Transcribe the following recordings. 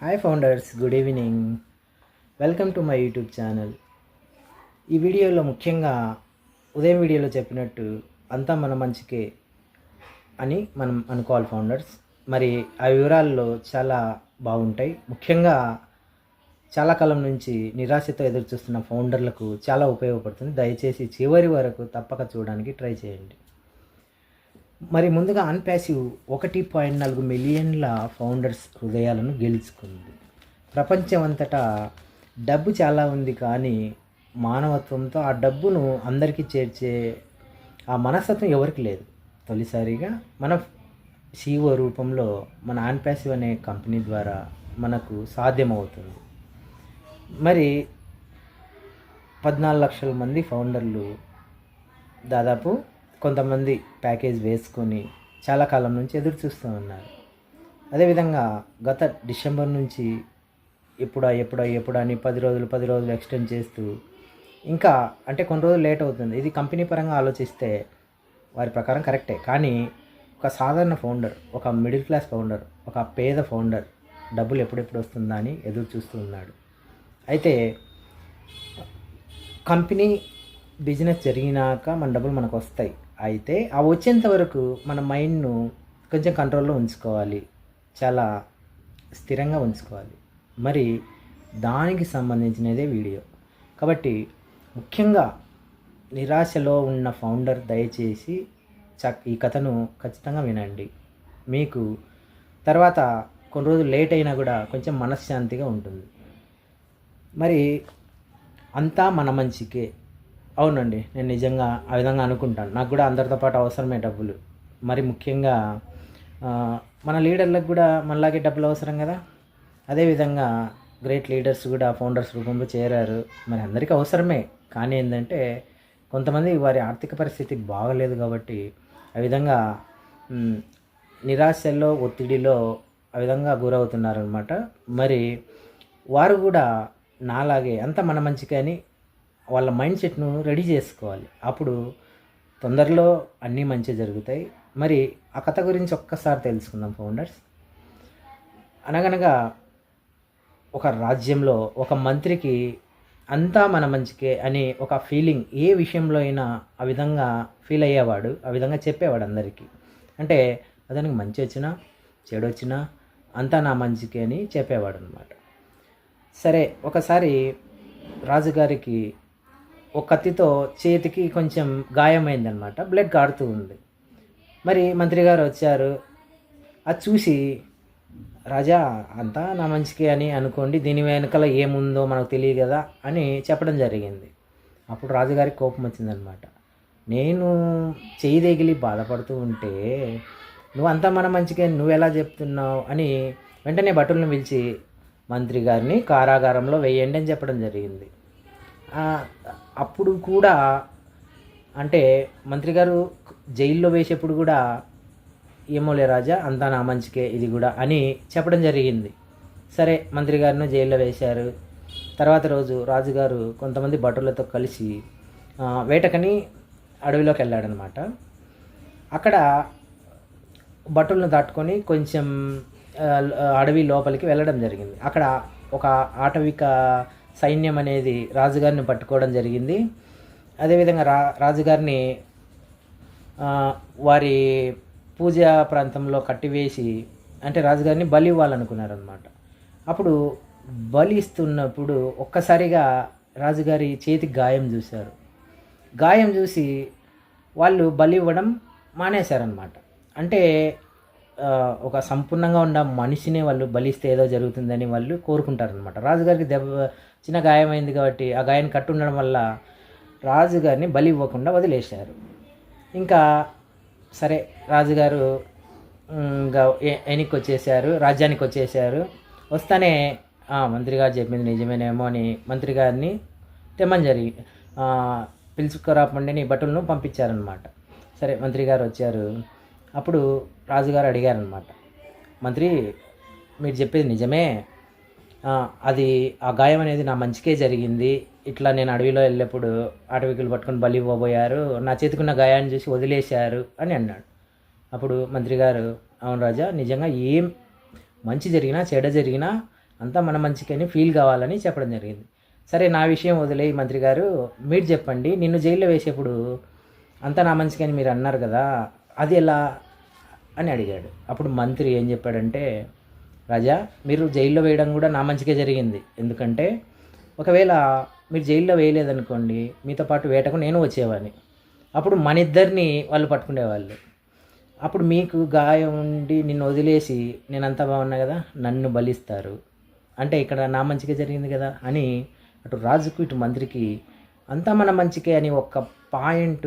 Hi founders good evening welcome to my YouTube channel ఈ వీడియోలో ముఖ్యంగా ఉదయం వీడియోలో చెప్పినట్టు అంతా మన మంచికే అని మనం అనుకోవాలి ఫౌండర్స్ మరి ఆ వివరాల్లో చాలా బాగుంటాయి. ముఖ్యంగా చాలా కాలం నుంచి నిరాశతో ఎదురు చూస్తున్న ఫౌండర్లకు చాలా ఉపయోగపడుతుంది. దయచేసి చివరి వరకు తప్పక చూడడానికి ట్రై చేయండి. మరి ముందుగా అన్పాసివ్ ఒకటి పాయింట్ నాలుగు మిలియన్ల ఫౌండర్స్ హృదయాలను గెలుచుకుంది. ప్రపంచం అంతటా డబ్బు చాలా ఉంది కానీ మానవత్వంతో ఆ డబ్బును అందరికీ చేర్చే ఆ మనస్తత్వం ఎవరికి లేదు. తొలిసారిగా మన సిఓ రూపంలో మన ఆన్పాసివ్ అనే కంపెనీ ద్వారా మనకు సాధ్యమవుతుంది. మరి పద్నాలుగు లక్షల మంది ఫౌండర్లు దాదాపు కొంతమంది ప్యాకేజ్ వేసుకొని చాలా కాలం నుంచి ఎదురు చూస్తూ ఉన్నారు. అదేవిధంగా గత డిసెంబర్ నుంచి ఎప్పుడా ఎప్పుడా ఎప్పుడా అని పది రోజులు పది రోజులు ఎక్స్టెండ్ చేస్తూ ఇంకా అంటే కొన్ని రోజులు లేట్ అవుతుంది. ఇది కంపెనీ పరంగా ఆలోచిస్తే వారి ప్రకారం కరెక్టే కానీ ఒక సాధారణ ఫౌండర్ ఒక మిడిల్ క్లాస్ ఫౌండర్ ఒక పేద ఫౌండర్ డబ్బులు ఎప్పుడెప్పుడు వస్తుందా అని ఎదురు చూస్తూ ఉన్నాడు. అయితే కంపెనీ బిజినెస్ జరిగినాక మన డబ్బులు మనకు వస్తాయి. అయితే ఆ వచ్చేంత వరకు మన మైండ్ను కొంచెం కంట్రోల్లో ఉంచుకోవాలి. చాలా స్థిరంగా ఉంచుకోవాలి. మరి దానికి సంబంధించినదే వీడియో. కాబట్టి ముఖ్యంగా నిరాశలో ఉన్న ఫౌండర్ దయచేసి చక్ ఈ కథను ఖచ్చితంగా వినండి. మీకు తర్వాత కొన్ని రోజులు లేట్ అయినా కూడా కొంచెం మనశ్శాంతిగా ఉంటుంది. మరి అంతా మన మంచికే. అవునండి నేను నిజంగా ఆ విధంగా అనుకుంటాను. నాకు కూడా అందరితో పాటు అవసరమే డబ్బులు. మరి ముఖ్యంగా మన లీడర్లకు కూడా మనలాగే డబ్బులు అవసరం కదా? అదేవిధంగా గ్రేట్ లీడర్స్ కూడా ఫౌండర్స్ రూపంలో చేరారు. మరి అందరికీ అవసరమే. కానీ ఏంటంటే కొంతమంది వారి ఆర్థిక పరిస్థితి బాగలేదు కాబట్టి ఆ విధంగా నిరాశల్లో నిరాశలో ఒత్తిడిలో ఆ విధంగా గురవుతున్నారనమాట మరి వారు కూడా నాలాగే అంత మన మంచికే అని వాళ్ళ మైండ్ సెట్ను రెడీ చేసుకోవాలి. అప్పుడు తొందరలో అన్నీ మంచి జరుగుతాయి. మరి ఆ కథ గురించి ఒక్కసారి తెలుసుకుందాం ఫౌండర్స్. అనగనగా ఒక రాజ్యంలో ఒక మంత్రికి అంతా మన మంచికే అని ఒక ఫీలింగ్ ఏ విషయంలో అయినా ఆ విధంగా ఫీల్ అయ్యేవాడు ఆ విధంగా చెప్పేవాడు అందరికీ. అంటే అతనికి మంచి వచ్చినా చెడు వచ్చినా అంతా నా మంచికే అని చెప్పేవాడు అనమాట సరే ఒకసారి రాజుగారికి ఒక కత్తితో చేతికి కొంచెం గాయమైందనమాట బ్లడ్ కాడుతూ ఉంది. మరి మంత్రి గారు వచ్చారు. అది చూసి రాజా అంతా నా మంచికి అని అనుకోండి దీని వెనకాల ఏముందో మనకు తెలియదు కదా అని చెప్పడం జరిగింది. అప్పుడు రాజుగారికి కోపం వచ్చిందనమాట నేను చేయి తెగిలి బాధపడుతూ ఉంటే నువ్వు అంతా మన మంచిగా నువ్వు ఎలా చెప్తున్నావు అని వెంటనే భటులను పిలిచి మంత్రి గారిని కారాగారంలో వేయండి అని చెప్పడం జరిగింది. అప్పుడు కూడా అంటే మంత్రి గారు జైల్లో వేసేప్పుడు కూడా ఏమోలే రాజా అంతా నా మంచికే ఇది కూడా అని చెప్పడం జరిగింది. సరే మంత్రి గారిని జైల్లో వేశారు. తర్వాత రోజు రాజుగారు కొంతమంది భటులతో కలిసి వేటకని అడవిలోకి వెళ్ళాడనమాట అక్కడ భటులను దాటుకొని కొంచెం అడవి లోపలికి వెళ్ళడం జరిగింది. అక్కడ ఒక ఆటవిక సైన్యం అనేది రాజుగారిని పట్టుకోవడం జరిగింది. అదేవిధంగా రా రాజుగారిని వారి పూజా ప్రాంతంలో కట్టివేసి అంటే రాజుగారిని బలి ఇవ్వాలనుకున్నారనమాట అప్పుడు బలి ఇస్తున్నప్పుడు ఒక్కసారిగా రాజుగారి చేతికి గాయం చూశారు. గాయం చూసి వాళ్ళు బలి ఇవ్వడం మానేశారనమాట అంటే ఒక సంపూర్ణంగా ఉన్న మనిషిని వాళ్ళు బలిస్తే ఏదో జరుగుతుందని వాళ్ళు కోరుకుంటారనమాట రాజుగారికి దెబ్బ చిన్న గాయమైంది కాబట్టి ఆ గాయాన్ని కట్టు ఉండడం వల్ల రాజుగారిని బలి ఇవ్వకుండా వదిలేశారు. ఇంకా సరే రాజుగారు ఇంకా ఎనికి వచ్చేసారు రాజ్యానికి వచ్చేసారు వస్తానే మంత్రి గారు చెప్పింది నిజమేనేమో అని మంత్రి గారిని తెమ్మని జరిగి పిలుచుకురాపండి నీ బట్టలను పంపించారనమాట సరే మంత్రి గారు వచ్చారు. అప్పుడు రాజుగారు అడిగారనమాట మంత్రి మీరు చెప్పేది నిజమే. అది ఆ గాయం అనేది నా మంచికే జరిగింది. ఇట్లా నేను అడవిలో వెళ్ళేప్పుడు అటవికులు పట్టుకొని బలి ఇవ్వబోయారు. నా చేతికున్న గాయాన్ని చూసి వదిలేశారు అని అన్నాడు. అప్పుడు మంత్రి గారు అవును రాజా నిజంగా ఏం మంచి జరిగినా చెడ జరిగినా అంతా మన మంచికని ఫీల్ కావాలని చెప్పడం జరిగింది. సరే నా విషయం వదిలే మంత్రి గారు. మీరు చెప్పండి. నిన్ను జైల్లో వేసేప్పుడు అంతా నా మంచికని మీరు అన్నారు కదా. అది ఎలా అని అడిగాడు. అప్పుడు మంత్రి ఏం చెప్పాడంటే రాజా మీరు జైల్లో వేయడం కూడా నా మంచిగా జరిగింది. ఎందుకంటే ఒకవేళ మీరు జైల్లో వేయలేదనుకోండి మీతో పాటు వేటకు నేను వచ్చేవాడిని. అప్పుడు మన ఇద్దరిని వాళ్ళు పట్టుకునేవాళ్ళు. అప్పుడు మీకు గాయం ఉండి నిన్ను వదిలేసి నేనంతా బాగున్నా కదా నన్ను బలిస్తారు. అంటే ఇక్కడ నా మంచిగా జరిగింది కదా అని అటు రాజుకు ఇటు మంత్రికి అంతా మన మంచికే అని ఒక పాయింట్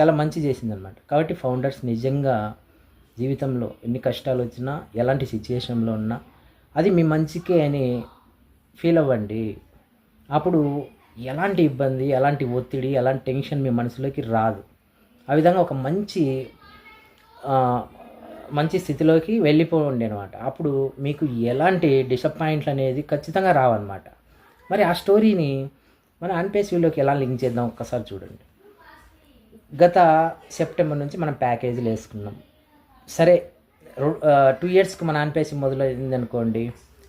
చాలా మంచి చేసిందనమాట. కాబట్టి ఫౌండర్స్ నిజంగా జీవితంలో ఎన్ని కష్టాలు వచ్చినా ఎలాంటి సిచ్యుయేషన్లో ఉన్నా అది మీ మంచికే అని ఫీల్ అవ్వండి. అప్పుడు ఎలాంటి ఇబ్బంది ఎలాంటి ఒత్తిడి ఎలాంటి టెన్షన్ మీ మనసులోకి రాదు. ఆ విధంగా ఒక మంచి మంచి స్థితిలోకి వెళ్ళిపోండి అనమాట అప్పుడు మీకు ఎలాంటి డిసప్పాయింట్లు అనేది ఖచ్చితంగా రావన్నమాట. మరి ఆ స్టోరీని మన అన్పేస్ వీడియోకి ఎలా లింక్ చేద్దాం? ఒక్కసారి చూడండి. గత సెప్టెంబర్ నుంచి మనం ప్యాకేజీలు వేసుకున్నాం. సరే టూ ఇయర్స్కి మన అన్పేసి మొదలైంది అనుకోండి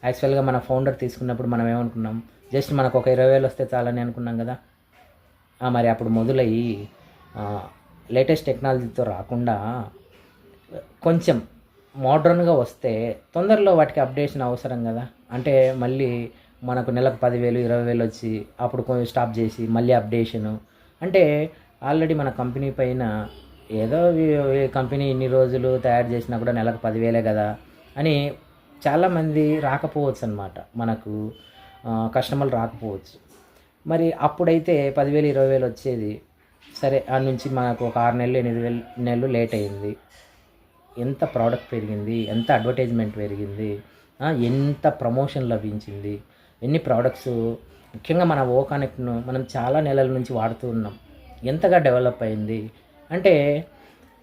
యాక్చువల్గా మన ఫౌండర్ తీసుకున్నప్పుడు మనం ఏమనుకున్నాం? జస్ట్ మనకు ఒక ఇరవై వేలు వస్తే చాలని అనుకున్నాం కదా. మరి అప్పుడు మొదలయ్యి లేటెస్ట్ టెక్నాలజీతో రాకుండా కొంచెం మోడ్రన్గా వస్తే తొందరలో వాటికి అప్డేషన్ అవసరం కదా. అంటే మళ్ళీ మనకు నెలకు పదివేలు ఇరవై వేలు వచ్చి అప్పుడు కొంచెం స్టాప్ చేసి మళ్ళీ అప్డేషను అంటే ఆల్రెడీ మన కంపెనీ పైన ఏదో కంపెనీ ఇన్ని రోజులు తయారు చేసినా కూడా నెలకు పదివేలే కదా అని చాలామంది రాకపోవచ్చు అనమాట మనకు కస్టమర్లు రాకపోవచ్చు. మరి అప్పుడైతే పదివేలు ఇరవై వేలు వచ్చేది. సరే ఆ నుంచి మనకు ఒక ఆరు నెలలు ఎనిమిది వేలు నెలలు లేట్ అయింది. ఎంత ప్రోడక్ట్ పెరిగింది? ఎంత అడ్వర్టైజ్మెంట్ పెరిగింది? ఎంత ప్రమోషన్ లభించింది? ఎన్ని ప్రోడక్ట్స్ ముఖ్యంగా మన ఓ కనెక్ట్ను మనం చాలా నెలల నుంచి వాడుతూ ఉన్నాం. ఎంతగా డెవలప్ అయింది? అంటే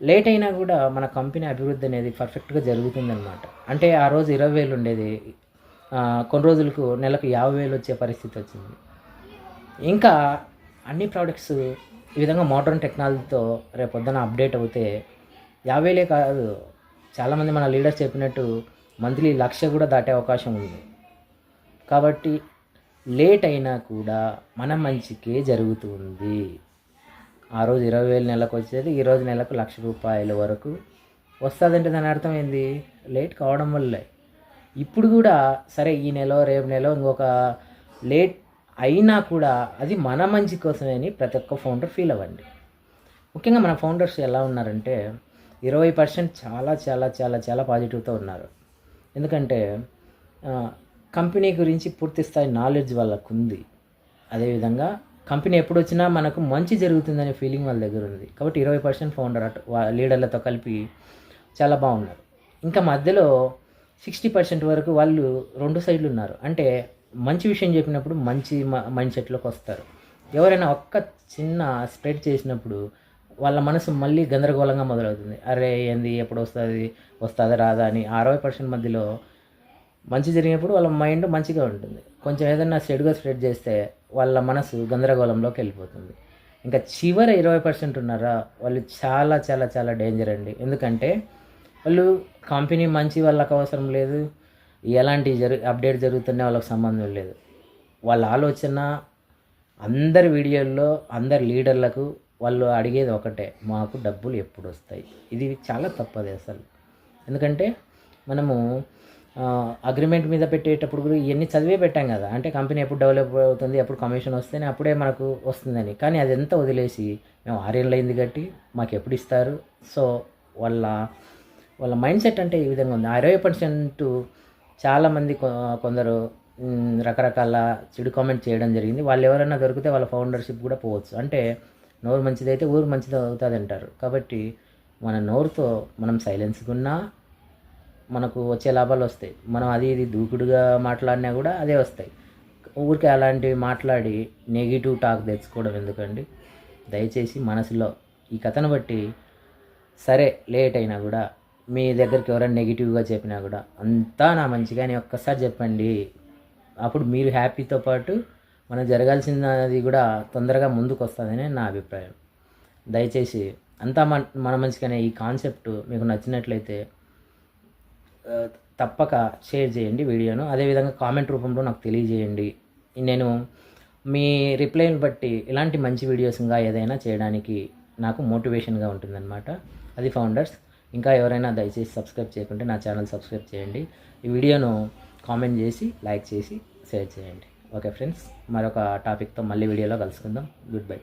లేట్ అయినా కూడా మన కంపెనీ అభివృద్ధి అనేది పర్ఫెక్ట్గా జరుగుతుందన్నమాట. అంటే ఆ రోజు ఇరవై వేలు ఉండేది. కొన్ని రోజులకు నెలకు యాభై వేలు వచ్చే పరిస్థితి వచ్చింది. ఇంకా అన్ని ప్రోడక్ట్స్ ఈ విధంగా మోడర్న్ టెక్నాలజీతో రేపొద్దున అప్డేట్ అవుతే యాభైలే కాదు చాలామంది మన లీడర్స్ చెప్పినట్టు మంత్లీ లక్ష కూడా దాటే అవకాశం ఉంది. కాబట్టి లేట్ అయినా కూడా మన మంచికే జరుగుతుంది. ఆ రోజు ఇరవై వేలు నెలకు వచ్చేది ఈ రోజు నెలకు లక్ష రూపాయల వరకు వస్తుందంటే దాని అర్థం ఏంది? లేట్ కావడం వల్లే. ఇప్పుడు కూడా సరే ఈ నెల రేపు నెల ఇంకొక లేట్ అయినా కూడా అది మన మంచి కోసమే అని ప్రతి ఒక్క ఫౌండర్ ఫీల్ అవ్వండి. ముఖ్యంగా మన ఫౌండర్స్ ఎలా ఉన్నారంటే ఇరవై పర్సెంట్ చాలా చాలా చాలా చాలా పాజిటివ్తో ఉన్నారు. ఎందుకంటే కంపెనీ గురించి పూర్తి స్థాయి నాలెడ్జ్ వాళ్ళకు ఉంది అదేవిధంగా కంపెనీ ఎప్పుడు వచ్చినా మనకు మంచి జరుగుతుందనే ఫీలింగ్ వాళ్ళ దగ్గర ఉంది కాబట్టి ఇరవై పర్సెంట్ ఫౌండర్ అటు లీడర్లతో కలిపి చాలా బాగున్నారు. ఇంకా మధ్యలో సిక్స్టీ పర్సెంట్ వరకు వాళ్ళు రెండు సైడ్లు ఉన్నారు. అంటే మంచి విషయం చెప్పినప్పుడు మంచి మైండ్ సెట్లోకి వస్తారు. ఎవరైనా ఒక్క చిన్న స్ప్రెడ్ చేసినప్పుడు వాళ్ళ మనసు మళ్ళీ గందరగోళంగా మొదలవుతుంది. అరే ఏంది ఎప్పుడు వస్తుంది వస్తుందా రాదా అని అరవై పర్సెంట్ మధ్యలో మంచి జరిగినప్పుడు వాళ్ళ మైండ్ మంచిగా ఉంటుంది. కొంచెం ఏదైనా సెడ్గా స్ప్రెడ్ చేస్తే వాళ్ళ మనసు గందరగోళంలోకి వెళ్ళిపోతుంది. ఇంకా చివరి ఇరవై పర్సెంట్ ఉన్నారా వాళ్ళు చాలా చాలా చాలా డేంజర్ అండి. ఎందుకంటే వాళ్ళు కంపెనీ మంచి వాళ్ళకి అవసరం లేదు. ఎలాంటి జరు అప్డేట్ జరుగుతున్నా వాళ్ళకి సంబంధం లేదు. వాళ్ళ ఆలోచన అందరి వీడియోల్లో అందరి లీడర్లకు వాళ్ళు అడిగేది ఒకటే మాకు డబ్బులు ఎప్పుడు వస్తాయి? ఇది చాలా తప్పది అసలు. ఎందుకంటే మనము అగ్రిమెంట్ మీద పెట్టేటప్పుడు కూడా ఇవన్నీ చదివే పెట్టాం కదా. అంటే కంపెనీ ఎప్పుడు డెవలప్ అవుతుంది ఎప్పుడు కమిషన్ వస్తేనే అప్పుడే మనకు వస్తుందని. కానీ అది ఎంత వదిలేసి మేము ఆరేళ్ళు అయింది కట్టి మాకు ఎప్పుడు ఇస్తారు? సో వాళ్ళ వాళ్ళ మైండ్ సెట్ అంటే ఈ విధంగా ఉంది. ఆ ఇరవై పర్సెంట్ చాలామంది కొ- కొందరు రకరకాల చెడు కామెంట్ చేయడం జరిగింది. వాళ్ళు ఎవరైనా దొరికితే వాళ్ళ ఫౌండర్షిప్ కూడా పోవచ్చు. అంటే నోరు మంచిదైతే ఊరు మంచిది అవుతుంది అంటారు కాబట్టి మన నోరుతో మనం సైలెన్స్గా ఉన్నా మనకు వచ్చే లాభాలు వస్తాయి. మనం అది ఇది దూకుడుగా మాట్లాడినా కూడా అదే వస్తాయి. ఊరికే అలాంటివి మాట్లాడి నెగిటివ్ టాక్ తెచ్చుకోవడం ఎందుకండి? దయచేసి మనసులో ఈ కథను బట్టి సరే లేట్ అయినా కూడా మీ దగ్గరికి ఎవరైనా నెగిటివ్గా చెప్పినా కూడా అంతా నా మంచిగానే ఒక్కసారి చెప్పండి. అప్పుడు మీరు హ్యాపీతో పాటు మనం జరగాల్సినది కూడా తొందరగా ముందుకు వస్తుందని నా అభిప్రాయం. దయచేసి అంతా మన మన మంచిగానే ఈ కాన్సెప్ట్ మీకు నచ్చినట్లయితే తప్పక షేర్ చేయండి వీడియోను. అదేవిధంగా కామెంట్ రూపంలో నాకు తెలియజేయండి. నేను మీ రిప్లైని బట్టి ఇలాంటి మంచి వీడియోస్ ఇంకా ఏదైనా చేయడానికి నాకు మోటివేషన్గా ఉంటుందన్నమాట. అది ఫౌండర్స్. ఇంకా ఎవరైనా దయచేసి సబ్స్క్రైబ్ చేయకుంటే నా ఛానల్ సబ్స్క్రైబ్ చేయండి. ఈ వీడియోను కామెంట్ చేసి లైక్ చేసి షేర్ చేయండి. ఓకే ఫ్రెండ్స్ మరొక టాపిక్తో మళ్ళీ వీడియోలో కలుసుకుందాం. Good bye.